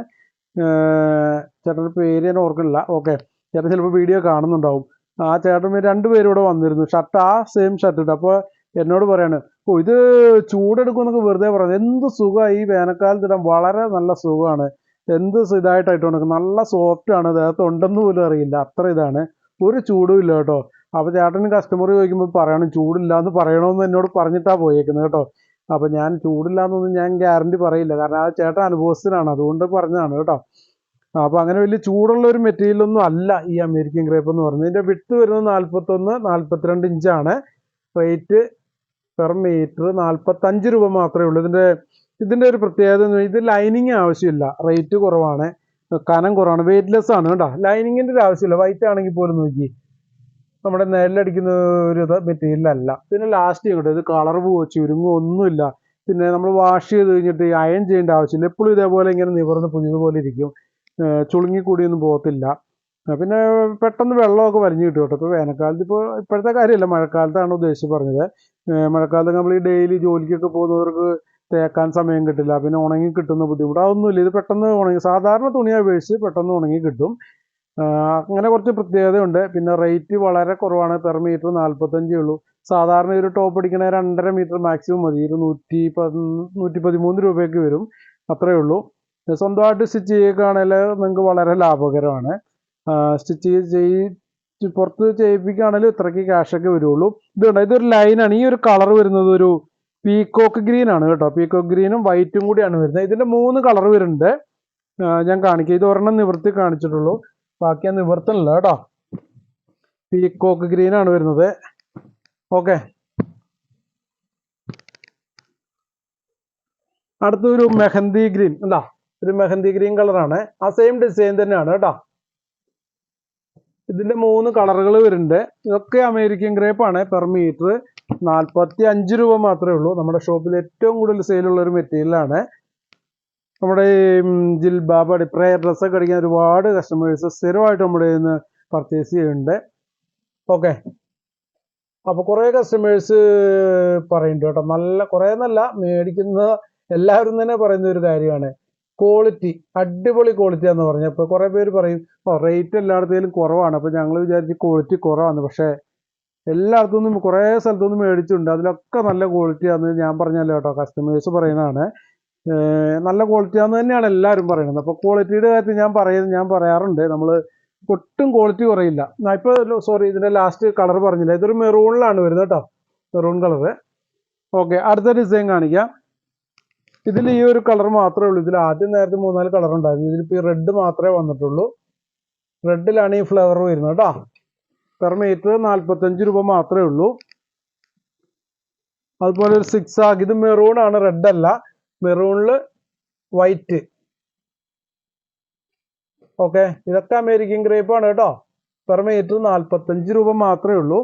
ചേട്ടന്റെ പേര് ഞാൻ ഓർക്കണില്ല ഓക്കെ ചേട്ടൻ ചിലപ്പോൾ വീഡിയോ കാണുന്നുണ്ടാവും. ആ ചേട്ടൻ രണ്ടുപേരും ഇവിടെ വന്നിരുന്നു. ഷർട്ട് ആ സെയിം ഷർട്ട് ഇട്ട്. അപ്പോൾ എന്നോട് പറയാണ് ഓ ഇത് ചൂടെടുക്കുമെന്നൊക്കെ വെറുതെ പറയുന്നത് എന്ത് സുഖമാണ് ഈ വേനൽക്കാലത്ത് ഇടാൻ. വളരെ നല്ല സുഖമാണ്. എന്ത് ഇതായിട്ടായിട്ട് നല്ല സോഫ്റ്റ് ആണ്. ദേഹത്ത് ഉണ്ടെന്ന് പോലും അറിയില്ല. അത്ര ഇതാണ്. ഒരു ചൂടും ഇല്ല കേട്ടോ. അപ്പോൾ ചേട്ടന് കസ്റ്റമർ ചോദിക്കുമ്പോൾ പറയണം ചൂടില്ല എന്ന് പറയണമെന്ന് എന്നോട് പറഞ്ഞിട്ടാണ് പോയേക്കുന്നത് കേട്ടോ. അപ്പോൾ ഞാൻ ചൂടില്ല എന്നൊന്നും ഞാൻ ഗ്യാരണ്ടി പറയില്ല. കാരണം ആ ചേട്ടൻ അനുഭവസ്ഥനാണ്. അതുകൊണ്ട് പറഞ്ഞതാണ് കേട്ടോ. അപ്പോൾ അങ്ങനെ വലിയ ചൂടുള്ള ഒരു മെറ്റീരിയൽ ഒന്നും അല്ല ഈ അമേരിക്കൻ ഗ്രേപ്പ് എന്ന് പറയുന്നത്. ഇതിന്റെ വിട്ട് വരുന്നത് നാൽപ്പത്തൊന്ന് നാൽപ്പത്തിരണ്ട് ഇഞ്ചാണ് റേറ്റ് പെർ മീറ്റർ നാൽപ്പത്തഞ്ച് രൂപ മാത്രമേ ഉള്ളൂ. ഇതിന്റെ ഇതിന്റെ ഒരു പ്രത്യേകത എന്ന് ഇത് ലൈനിങ് ആവശ്യമില്ല. റേറ്റ് കുറവാണ്. കനം കുറവാണ്. വെയിറ്റ്ലെസ് ആണ് കേട്ടോ. ലൈനിങ്ങിന്റെ ഒരു ആവശ്യമില്ല. വൈറ്റ് ആണെങ്കിൽ പോലും നോക്കി നമ്മുടെ നെല്ലടിക്കുന്ന ഒരു അല്ല പിന്നെ ലാസ്റ്റ് ചെയ്യട്ടെ ഇത് കളർ പോവോ ചുരുങ്ങോ ഒന്നുമില്ല. പിന്നെ നമ്മൾ വാഷ് ചെയ്ത് കഴിഞ്ഞിട്ട് അയൺ ചെയ്യേണ്ട ആവശ്യമില്ല. എപ്പോഴും ഇതേപോലെ ഇങ്ങനെ നിവർന്ന് പുതിയതുപോലെ ഇരിക്കും. ചുളുങ്ങി കൂടിയൊന്നും പോകത്തില്ല. പിന്നെ പെട്ടെന്ന് വെള്ളമൊക്കെ വലിഞ്ഞു കിട്ടും കേട്ടോ. ഇപ്പോൾ വേനൽക്കാലത്ത് ഇപ്പോൾ ഇപ്പോഴത്തെ കാര്യമല്ല മഴക്കാലത്താണ് ഉദ്ദേശിച്ച് പറഞ്ഞത്. മഴക്കാലത്ത് നമ്മൾ ഈ ഡെയിലി ജോലിക്കൊക്കെ പോകുന്നവർക്ക് തേക്കാൻ സമയം കിട്ടില്ല. പിന്നെ ഉണങ്ങി കിട്ടുന്ന ബുദ്ധിമുട്ട്. അതൊന്നുമില്ല. ഇത് പെട്ടെന്ന് ഉണങ്ങി സാധാരണ തുണിയെ അപേക്ഷിച്ച് പെട്ടെന്ന് ഉണങ്ങി കിട്ടും. അങ്ങനെ കുറച്ച് പ്രത്യേകതയുണ്ട്. പിന്നെ റേറ്റ് വളരെ കുറവാണ്. പെർ മീറ്റർ നാൽപ്പത്തഞ്ചേ ഉള്ളൂ. സാധാരണ ഒരു ടോപ്പ് അടിക്കണ രണ്ടര മീറ്റർ മാക്സിമം മതി. ഒരു നൂറ്റി നൂറ്റി പതിമൂന്ന് രൂപയ്ക്ക് വരും. അത്രയേ ഉള്ളൂ. സ്വന്തമായിട്ട് സ്റ്റിച്ച് ചെയ്യുകയാണെങ്കിൽ നിങ്ങൾക്ക് വളരെ ലാഭകരമാണ്. സ്റ്റിച്ച് ചെയ് പുറത്ത് ചെയ്യിപ്പിക്കുകയാണെങ്കിൽ ഇത്രയ്ക്ക് ക്യാഷൊക്കെ വരുള്ളൂ. ഇതുണ്ട് ഇതൊരു ലൈനാണ് ഈ ഒരു കളർ വരുന്നത് ഒരു പീക്കോക്ക് ഗ്രീൻ ആണ് കേട്ടോ. പീക്കോക്ക് ഗ്രീനും വൈറ്റും കൂടിയാണ് വരുന്നത്. ഇതിന്റെ മൂന്ന് കളർ വരുന്നുണ്ട്. ഞാൻ കാണിക്കാം. ഇത് ഒരെണ്ണം നിവൃത്തി കാണിച്ചിട്ടുള്ളൂ. ബാക്കി ഞാൻ നിവർത്തണില്ല കേട്ടോ. പീക്കോക്ക് ഗ്രീൻ ആണ് വരുന്നത്. ഓക്കെ അടുത്തൊരു മെഹന്തി ഗ്രീൻ അല്ല ഒരു മെഹന്തി ഗ്രീൻ കളറാണ് ആ സെയിം ഡിസൈൻ തന്നെയാണ് കേട്ടോ. ഇതിന്റെ മൂന്ന് കളറുകൾ വരുന്നുണ്ട്. ഇതൊക്കെ അമേരിക്കൻ ഗ്രേപ്പ് ആണ് പെർ മീറ്റർ നാൽപ്പത്തി അഞ്ച് രൂപ മാത്രമേ ഉള്ളൂ. നമ്മുടെ ഷോപ്പിൽ ഏറ്റവും കൂടുതൽ സെയിലുള്ള ഒരു മെറ്റീരിയലാണ് നമ്മുടെ ഈ ജിൽബാബ് അടി പ്രയർ ഡ്രസ്സൊക്കെ അടിക്കാൻ ഒരുപാട് കസ്റ്റമേഴ്സ് സ്ഥിരമായിട്ട് നമ്മുടെ ഇന്ന് പർച്ചേസ് ചെയ്യുന്നുണ്ട്. ഓക്കെ അപ്പോൾ കുറേ കസ്റ്റമേഴ്സ് പറയുന്നുണ്ട് കേട്ടോ. നല്ല കുറേ നല്ല മേടിക്കുന്ന എല്ലാവരും തന്നെ പറയുന്ന ഒരു കാര്യമാണ്. ക്വാളിറ്റി അടിപൊളി ക്വാളിറ്റി എന്ന് പറഞ്ഞു. അപ്പോൾ കുറേ പേര് പറയും ഓ റേറ്റ് എല്ലായിടത്തേലും കുറവാണ്. അപ്പോൾ ഞങ്ങൾ വിചാരിച്ച് ക്വാളിറ്റി കുറവാണ് പക്ഷേ എല്ലായിടത്തു നിന്നും കുറേ സ്ഥലത്തു മേടിച്ചിട്ടുണ്ട്. അതിലൊക്കെ നല്ല ക്വാളിറ്റി ആണെന്ന് ഞാൻ പറഞ്ഞല്ലോ കേട്ടോ. കസ്റ്റമേഴ്സ് പറയുന്നതാണ്. നല്ല ക്വാളിറ്റിയാന്ന് തന്നെയാണ് എല്ലാവരും പറയുന്നത്. അപ്പോൾ ക്വാളിറ്റിയുടെ കാര്യത്തിൽ ഞാൻ പറയുന്നത് ഞാൻ പറയാറുണ്ട് നമ്മൾ ഒട്ടും ക്വാളിറ്റി കുറയില്ല. ഇപ്പോൾ സോറി ഇതിന്റെ ലാസ്റ്റ് കളർ പറഞ്ഞില്ല? ഇതൊരു മെറൂണിലാണ് വരുന്നത് കേട്ടോ മെറൂൺ കളറ് ഓക്കെ അടുത്ത ഡിസൈൻ കാണിക്കാം. ഇതിൽ ഈ ഒരു കളർ മാത്രമേ ഉള്ളൂ. ഇതിൽ ആദ്യം നേരത്തെ മൂന്നാൽ കളർ ഉണ്ടായിരുന്നു. ഇതിലിപ്പോൾ ഈ റെഡ് മാത്രമേ വന്നിട്ടുള്ളൂ. റെഡിലാണ് ഈ ഫ്ലവർ വരുന്നത് കേട്ടോ. പെർ മീറ്റർ നാൽപ്പത്തഞ്ച് രൂപ മാത്രമേ ഉള്ളൂ. അതുപോലെ ഒരു സിക്സ് ആഗ് ഇത് മെറൂൺ ആണ് റെഡ് അല്ല. മെറൂണിൽ വൈറ്റ് ഓക്കെ ഇതൊക്കെ അമേരിക്കൻ ഗ്രേപ്പ് ആണ് കേട്ടോ. പെർ മീറ്റർ നാൽപ്പത്തഞ്ച് രൂപ മാത്രമേ ഉള്ളൂ.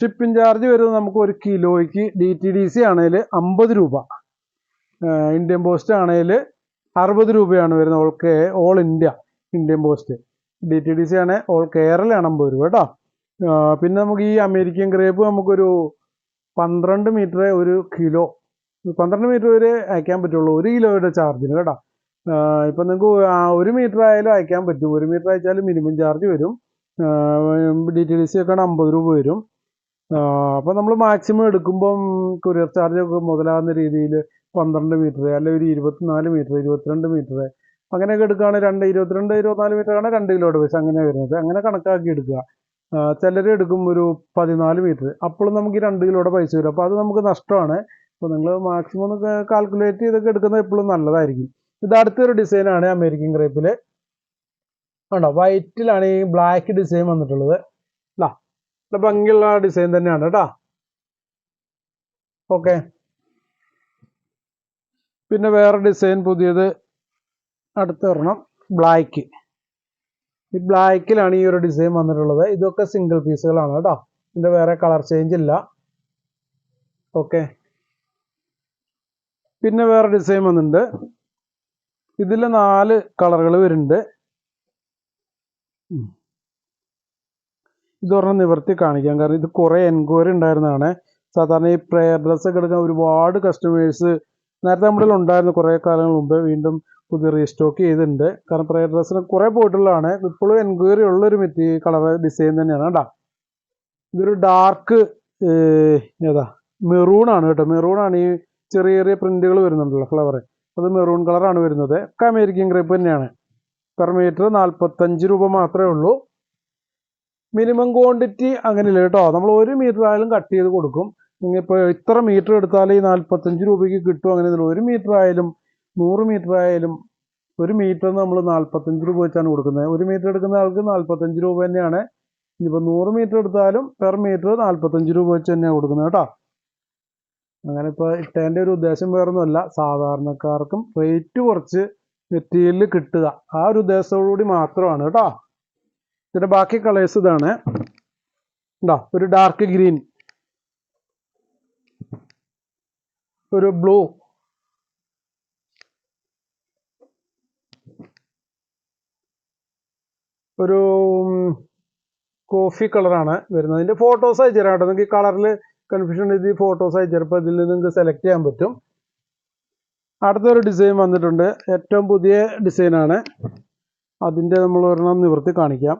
ഷിപ്പിംഗ് ചാർജ് വരുന്നത് നമുക്ക് ഒരു കിലോയ്ക്ക് ഡി ടി ഡി സി ആണെങ്കിൽ അമ്പത് രൂപ. ഇന്ത്യൻ പോസ്റ്റ് ആണെങ്കിൽ അറുപത് രൂപയാണ് വരുന്നത്. ഓൾ കേ all India Indian post D T D C ആണ് ഓൾ കേരളയാണ് അമ്പത് രൂപ കേട്ടോ. പിന്നെ നമുക്ക് ഈ അമേരിക്കൻ ഗ്രേപ്പ് നമുക്കൊരു പന്ത്രണ്ട് മീറ്റർ ഒരു കിലോ പന്ത്രണ്ട് മീറ്റർ വരെ അയക്കാൻ പറ്റുള്ളൂ. ഒരു കിലോയുടെ ചാർജിന് കേട്ടോ. ഇപ്പം നിങ്ങൾക്ക് ഒരു മീറ്റർ ആയാലും അയക്കാൻ പറ്റും. ഒരു മീറ്റർ അയച്ചാൽ മിനിമം ചാർജ് വരും. ഡി ടി ഡി സി ഒക്കെ അമ്പത് രൂപ വരും. അപ്പോൾ നമ്മൾ മാക്സിമം എടുക്കുമ്പം കൊറിയർ ചാർജ് ഒക്കെ മുതലാകുന്ന രീതിയിൽ പന്ത്രണ്ട് മീറ്റർ അല്ലെങ്കിൽ ഒരു ഇരുപത്തിനാല് മീറ്റർ ഇരുപത്തിരണ്ട് മീറ്റർ അങ്ങനെയൊക്കെ എടുക്കുകയാണെങ്കിൽ രണ്ട് ഇരുപത്തിരണ്ട് ഇരുപത്തിനാല് മീറ്റർ ആണ് രണ്ട് കിലോയുടെ പൈസ അങ്ങനെ വരുന്നത്. അങ്ങനെ കണക്കാക്കി എടുക്കുക. ചിലർ എടുക്കും ഒരു പതിനാല് മീറ്റർ. അപ്പോഴും നമുക്ക് രണ്ട് കിലോയുടെ പൈസ വരും. അപ്പോൾ അത് നമുക്ക് നഷ്ടമാണ്. അപ്പോൾ നിങ്ങൾ മാക്സിമം ഒന്ന് കാൽക്കുലേറ്റ് ചെയ്തൊക്കെ എടുക്കുന്നത് എപ്പോഴും നല്ലതായിരിക്കും. ഇത് അടുത്തൊരു ഡിസൈനാണ് അമേരിക്കൻ ക്രേപ്പിൽ ഉണ്ടോ വൈറ്റിലാണ് ഈ ബ്ലാക്ക് ഡിസൈൻ വന്നിട്ടുള്ളത്. അല്ല ഭംഗിയുള്ള ഡിസൈൻ തന്നെയാണ് കേട്ടോ ഓക്കെ. പിന്നെ വേറെ ഡിസൈൻ പുതിയത് അടുത്ത ഒരെണ്ണം ബ്ലാക്ക് ഈ ബ്ലാക്കിലാണ് ഈ ഒരു ഡിസൈൻ വന്നിട്ടുള്ളത്. ഇതൊക്കെ സിംഗിൾ പീസുകളാണ് കേട്ടോ ഇതിന്റെ വേറെ കളർ ചേഞ്ച് ഇല്ല. ഓക്കെ. പിന്നെ വേറെ ഡിസൈൻ വന്നിട്ടുണ്ട്. ഇതിൽ നാല് കളറുകൾ വരുന്നുണ്ട്. ഇത് ഇതൊരെണ്ണം നിവർത്തി കാണിക്കാം. കാരണം ഇത് കുറേ എൻക്വയറി ഉണ്ടായിരുന്നതാണ്. സാധാരണ ഈ പ്രയർ ഡ്രസ്സ് ഒക്കെ എടുക്കാൻ ഒരുപാട് കസ്റ്റമേഴ്സ് നേരത്തെ നമ്മുടെ ഉണ്ടായിരുന്നു കുറേ കാലങ്ങൾ മുമ്പ്. വീണ്ടും പുതിയ റീസ്റ്റോക്ക് ചെയ്തിട്ടുണ്ട്. കാരണം പ്രയർ ഡ്രസ്സിന് കുറേ പോയിട്ടുള്ളതാണ്. ഇപ്പോഴും എൻക്വയറി ഉള്ളൊരു മെറ്റീ കളർ ഡിസൈൻ തന്നെയാണ് കേട്ടോ. ഇതൊരു ഡാർക്ക് ഏതാ? മെറൂൺ ആണ് കേട്ടോ. മെറൂൺ ആണ് ഈ ചെറിയ ചെറിയ പ്രിന്റുകൾ വരുന്നുണ്ടല്ലോ ഫ്ലവർ അത് മെറൂൺ കളറാണ് വരുന്നത്. ഒക്കെ അമേരിക്കൻ ക്രേപ്പ് തന്നെയാണ്. പെർ മീറ്റർ നാൽപ്പത്തഞ്ച് രൂപ മാത്രമേ ഉള്ളൂ. മിനിമം ക്വാണ്ടിറ്റി അങ്ങനെയില്ല കേട്ടോ. നമ്മൾ ഒരു മീറ്റർ ആയാലും കട്ട് ചെയ്ത് കൊടുക്കും. ഇപ്പോൾ ഇത്ര മീറ്റർ എടുത്താൽ ഈ നാൽപ്പത്തഞ്ച് രൂപയ്ക്ക് കിട്ടും അങ്ങനെ. ഒരു മീറ്റർ ആയാലും നൂറ് മീറ്റർ ആയാലും ഒരു മീറ്റർ നമ്മൾ നാൽപ്പത്തഞ്ച് രൂപ വെച്ചാണ് കൊടുക്കുന്നത്. ഒരു മീറ്റർ എടുക്കുന്ന ആൾക്ക് നാൽപ്പത്തഞ്ച് രൂപ തന്നെയാണ്. ഇനിയിപ്പോൾ നൂറ് മീറ്റർ എടുത്താലും പെർ മീറ്റർ നാൽപ്പത്തഞ്ച് രൂപ വെച്ച് തന്നെയാണ് കൊടുക്കുന്നത് കേട്ടോ. അങ്ങനെ ഇപ്പോൾ ഇട്ടതിന്റെ ഒരു ഉദ്ദേശം വേറൊന്നുമല്ല. സാധാരണക്കാർക്കും റേറ്റ് കുറച്ച് മെറ്റീരിയൽ കിട്ടുക. ആ ഒരു ഉദ്ദേശത്തോടുകൂടി മാത്രമാണ് കേട്ടോ. ഇതിന്റെ ബാക്കി കളേഴ്സ് ഇതാണ്. ഉണ്ടോ ഒരു ഡാർക്ക് ഗ്രീൻ ഒരു ബ്ലൂ ഒരു കോഫി കളറാണ് വരുന്നത്. ഇതിന്റെ ഫോട്ടോസ് അയച്ചു തരാം കേട്ടോ. നിങ്ങൾക്ക് ഈ കളറിൽ കൺഫ്യൂഷൻ ഇത് ഫോട്ടോസ് അയച്ചപ്പോൾ ഇതിൽ നിങ്ങൾക്ക് സെലക്ട് ചെയ്യാൻ പറ്റും. അടുത്തൊരു ഡിസൈൻ വന്നിട്ടുണ്ട്. ഏറ്റവും പുതിയ ഡിസൈനാണ് അതിന്റെ നമ്മൾ ഒരെണ്ണം നിവർത്തി കാണിക്കാം.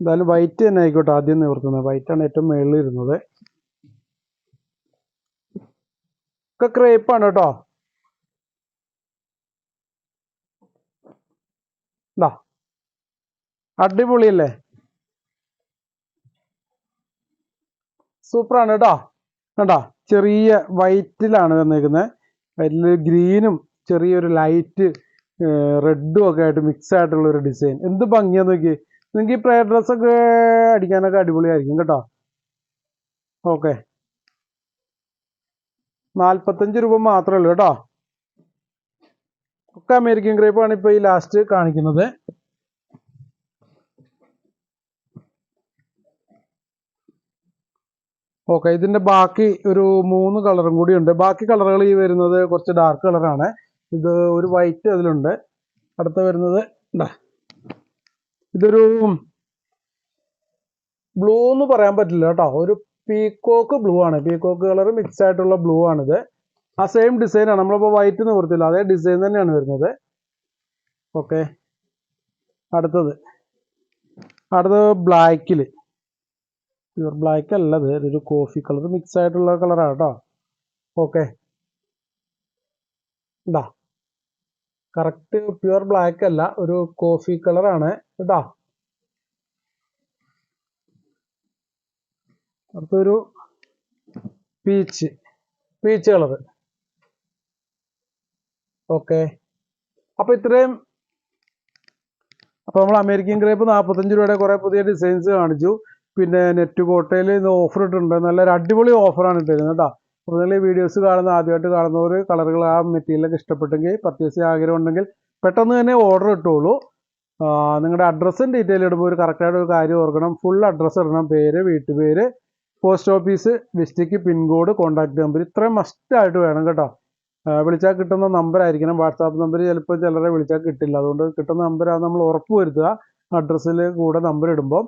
എന്തായാലും വൈറ്റ് തന്നെ ആയിക്കോട്ടെ ആദ്യം നിവർത്തുന്നത്. വൈറ്റാണ് ഏറ്റവും മേളിൽ ഇരുന്നത്. ഒക്കെ ക്രേപ്പാണ് കേട്ടോ. ഇതാ അടിപൊളിയല്ലേ? സൂപ്പറാണ് കേട്ടോ. കണ്ടോ ചെറിയ വൈറ്റിലാണ് വന്നേക്കുന്നത് വലിയ ഗ്രീനും ചെറിയൊരു ലൈറ്റ് റെഡും ഒക്കെ ആയിട്ട് മിക്സ് ആയിട്ടുള്ള ഒരു ഡിസൈൻ എന്ത് ഭംഗിയാന്ന് നോക്കി നിങ്ങൾക്ക് ഈ പ്രയർ ഡ്രസ്സൊക്കെ അടിക്കാനൊക്കെ അടിപൊളിയായിരിക്കും കേട്ടോ. ഓക്കെ. നാൽപ്പത്തഞ്ച് രൂപ മാത്രമേ ഉള്ളൂ കേട്ടോ. ഒക്കെ അമേരിക്കൻ ഗ്രേപ്പാണ് ഇപ്പോൾ ഈ ലാസ്റ്റ് കാണിക്കുന്നത്. ഓക്കെ ഇതിന്റെ ബാക്കി ഒരു മൂന്ന് കളറും കൂടി ഉണ്ട്. ബാക്കി കളറുകൾ ഈ വരുന്നത് കുറച്ച് ഡാർക്ക് കളറാണ് ഇത് ഒരു വൈറ്റ് അതിലുണ്ട്. അടുത്ത വരുന്നത് ഇതാ. ഇതൊരു ബ്ലൂ എന്ന് പറയാൻ പറ്റില്ല കേട്ടോ. ഒരു പീക്കോക്ക് ബ്ലൂ ആണ്. പീക്കോക്ക് കളർ മിക്സ് ആയിട്ടുള്ള ബ്ലൂ ആണിത്. ആ സെയിം ഡിസൈനാണ് നമ്മളിപ്പോൾ വൈറ്റ് നിവർത്തില്ല അതേ ഡിസൈൻ തന്നെയാണ് വരുന്നത്. ഓക്കെ അടുത്തത്. അടുത്തത് ബ്ലാക്കിൽ പ്യുവർ ബ്ലാക്ക് അല്ല ഇത് കോഫി കളർ മിക്സ് ആയിട്ടുള്ള കളറാണ് കേട്ടോ ഓക്കെ ഇതാ. കറക്റ്റ് പ്യുവർ ബ്ലാക്ക് അല്ല. ഒരു കോഫി കളറാണ് ഇതാ അടുത്തൊരു പീച്ച് പീച്ച് കളർ ഓക്കെ അപ്പൊ ഇത്രയും. അപ്പൊ നമ്മൾ അമേരിക്കൻ ഗ്രേപ്പ് നാൽപ്പത്തഞ്ച് രൂപയുടെ കുറെ പുതിയ ഡിസൈൻസ് കാണിച്ചു. പിന്നെ നെറ്റ് കോട്ടയിൽ ഇന്ന് ഓഫർ ഇട്ടിട്ടുണ്ട്. നല്ലൊരു അടിപൊളി ഓഫറാണ് ഇട്ടിരുന്നത് കേട്ടോ. കൂടുതൽ വീഡിയോസ് കാണുന്ന ആദ്യമായിട്ട് കാണുന്നവർ കളറുകൾ ആ മെറ്റീരിയലൊക്കെ ഇഷ്ടപ്പെട്ടെങ്കിൽ പർച്ചേസ് ആഗ്രഹം ഉണ്ടെങ്കിൽ പെട്ടെന്ന് തന്നെ ഓർഡർ ഇട്ടുള്ളൂ നിങ്ങളുടെ അഡ്രസ്സും ഡീറ്റെയിൽ ഇടുമ്പോൾ ഒരു കറക്റ്റായിട്ട് ഒരു കാര്യം ഓർക്കണം. ഫുൾ അഡ്രസ്സ് ഇടണം. പേര് വീട്ടുപേര് post office district pincode contact number ഇത്രയും മസ്റ്റായിട്ട് വേണം കേട്ടോ. വിളിച്ചാൽ കിട്ടുന്ന നമ്പർ ആയിരിക്കണം. വാട്സാപ്പ് നമ്പർ ചിലപ്പോൾ ചിലരെ വിളിച്ചാൽ കിട്ടില്ല. അതുകൊണ്ട് കിട്ടുന്ന നമ്പർ അത് നമ്മൾ ഉറപ്പ് വരുത്തുക. അഡ്രസ്സിൽ കൂടെ നമ്പർ ഇടുമ്പോൾ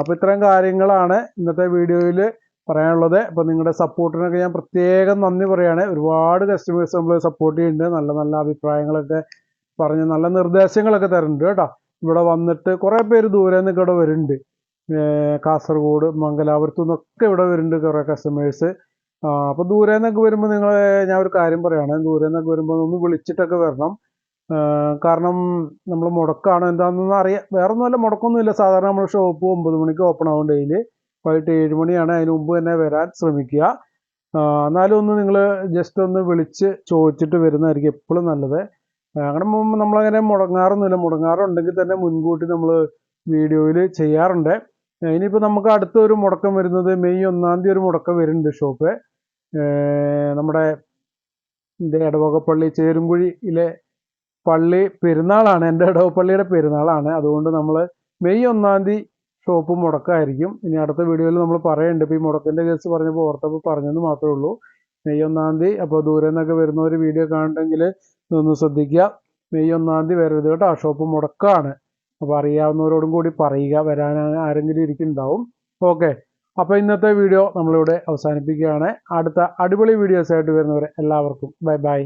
അപ്പോൾ ഇത്രയും കാര്യങ്ങളാണ് ഇന്നത്തെ വീഡിയോയിൽ പറയാനുള്ളത്. അപ്പോൾ നിങ്ങളുടെ സപ്പോർട്ടിനൊക്കെ ഞാൻ പ്രത്യേകം നന്ദി പറയുകയാണ് ഒരുപാട് കസ്റ്റമേഴ്സ് നമ്മൾ സപ്പോർട്ട് ചെയ്യുന്നുണ്ട് നല്ല നല്ല അഭിപ്രായങ്ങളൊക്കെ പറഞ്ഞ് നല്ല നിർദ്ദേശങ്ങളൊക്കെ തരുന്നുണ്ട് കേട്ടോ. ഇവിടെ വന്നിട്ട് കുറേ പേര് ദൂരെ നിന്നൊക്കെ ഇവിടെ വരുന്നുണ്ട്. കാസർഗോഡ് മംഗലാപുരത്തു നിന്നൊക്കെ ഇവിടെ വരുന്നുണ്ട് കുറേ കസ്റ്റമേഴ്സ് അപ്പോൾ ദൂരെ നിന്നൊക്കെ വരുമ്പോൾ നിങ്ങൾ ഞാൻ ഒരു കാര്യം പറയുകയാണ് ദൂരെ നിന്നൊക്കെ വരുമ്പോൾ ഒന്ന് വിളിച്ചിട്ടൊക്കെ വരണം. കാരണം നമ്മൾ മുടക്കാണ് എന്താണെന്ന് അറിയാം വേറെ മുടക്കൊന്നുമില്ല. സാധാരണ നമ്മൾ ഷോപ്പ് ഒമ്പത് മണിക്ക് ഓപ്പൺ ആവും ഡെയിലി വൈകിട്ട് ഏഴ് മണിയാണ് അതിന് മുമ്പ് തന്നെ വരാൻ ശ്രമിക്കുക. എന്നാലും ഒന്ന് നിങ്ങൾ ജസ്റ്റ് ഒന്ന് വിളിച്ച് ചോദിച്ചിട്ട് വരുന്നതായിരിക്കും എപ്പോഴും നല്ലത്. അങ്ങനെ നമ്മളങ്ങനെ മുടങ്ങാറൊന്നുമില്ല. മുടങ്ങാറുണ്ടെങ്കിൽ തന്നെ മുൻകൂട്ടി നമ്മൾ വീഡിയോയിൽ ചെയ്യാറുണ്ട്. ഇനിയിപ്പോൾ നമുക്ക് അടുത്ത ഒരു മുടക്കം വരുന്നത് മെയ് ഒന്നാം തീയതി ഒരു മുടക്കം വരുന്നുണ്ട് ഷോപ്പ് നമ്മുടെ ഇത് ഇടവകപ്പള്ളി ചേരുംകുഴിയിലെ പള്ളി പെരുന്നാളാണ്. എന്റെ ഇടവപ്പള്ളിയുടെ പെരുന്നാളാണ്. അതുകൊണ്ട് നമ്മൾ മെയ് ഒന്നാം തീയതി ഷോപ്പ് മുടക്കമായിരിക്കും ഇനി അടുത്ത വീഡിയോയിൽ നമ്മൾ പറയുന്നുണ്ട് ഇപ്പോൾ ഈ മുടക്കിന്റെ കേസ് പറഞ്ഞപ്പോൾ ഓർത്തപ്പോൾ പറഞ്ഞെന്ന് മാത്രമേ ഉള്ളൂ. മെയ് ഒന്നാം തീയതി അപ്പോൾ ദൂരെ നിന്നൊക്കെ ഒരു വീഡിയോ കാണുന്നുണ്ടെങ്കിൽ ഇതൊന്ന് ശ്രദ്ധിക്കുക. മെയ് ഒന്നാം തീയതി വരരുത് കേട്ടോ. ഷോപ്പ് മുടക്കമാണ് അപ്പോൾ അറിയാവുന്നവരോടും കൂടി പറയുക. വരാൻ ആരെങ്കിലും ഇരിക്കുന്നുണ്ടാവും. ഓക്കെ. അപ്പോൾ ഇന്നത്തെ വീഡിയോ നമ്മളിവിടെ അവസാനിപ്പിക്കുകയാണ്. അടുത്ത അടിപൊളി വീഡിയോസായിട്ട് വരുന്നവരെ എല്ലാവർക്കും. Bye bye.